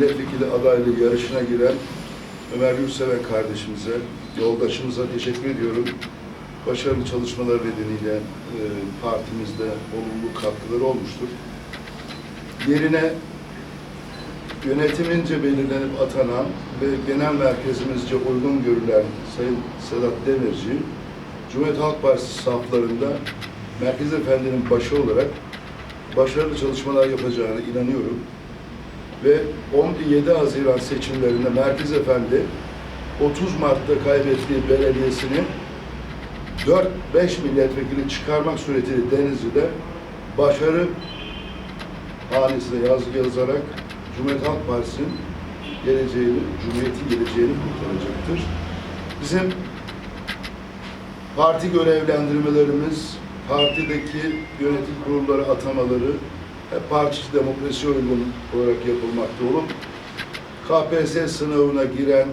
milletvekili adaylığı yarışına giren Ömer Yurtseven kardeşimize, yoldaşımıza teşekkür ediyorum. Başarılı çalışmalar nedeniyle e, partimizde olumlu katkıları olmuştur. Yerine yönetimince belirlenip atanan ve genel merkezimizce uygun görülen Sayın Sedat Demirci, Cumhuriyet Halk Partisi saflarında Merkez Efendi'nin başı olarak başarılı çalışmalar yapacağına inanıyorum. Ve 17 Haziran seçimlerinde Merkez Efendi 30 Mart'ta kaybettiği belediyesini 4-5 milletvekili çıkarmak suretiyle Denizli'de başarı hanesine yazı yazarak Cumhuriyet Halk Partisi'nin geleceğini, Cumhuriyet'in geleceğini kurtaracaktır. Bizim parti görevlendirmelerimiz, partideki yönetim kurulları atamaları hep parti demokrasi uygun olarak yapılmakta olup KPSS sınavına giren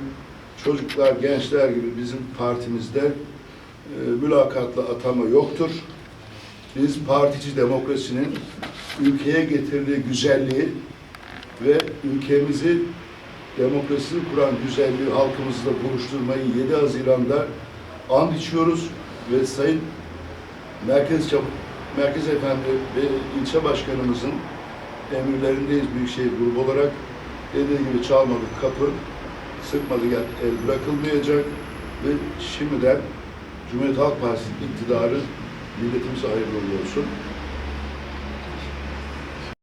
çocuklar, gençler gibi bizim partimizde e, mülakatla atama yoktur. Biz partici demokrasinin ülkeye getirdiği güzelliği ve ülkemizi demokrasinin kuran güzelliği halkımızla buluşturmayı 7 Haziran'da and içiyoruz ve Sayın Merkez Merkez Efendi ve ilçe başkanımızın emirlerindeyiz Büyükşehir Grubu olarak. Dediği gibi çalmadık kapı, sıkmadık el bırakılmayacak ve şimdiden Cumhuriyet Halk Partisi iktidarı milletimize hayırlı olsun.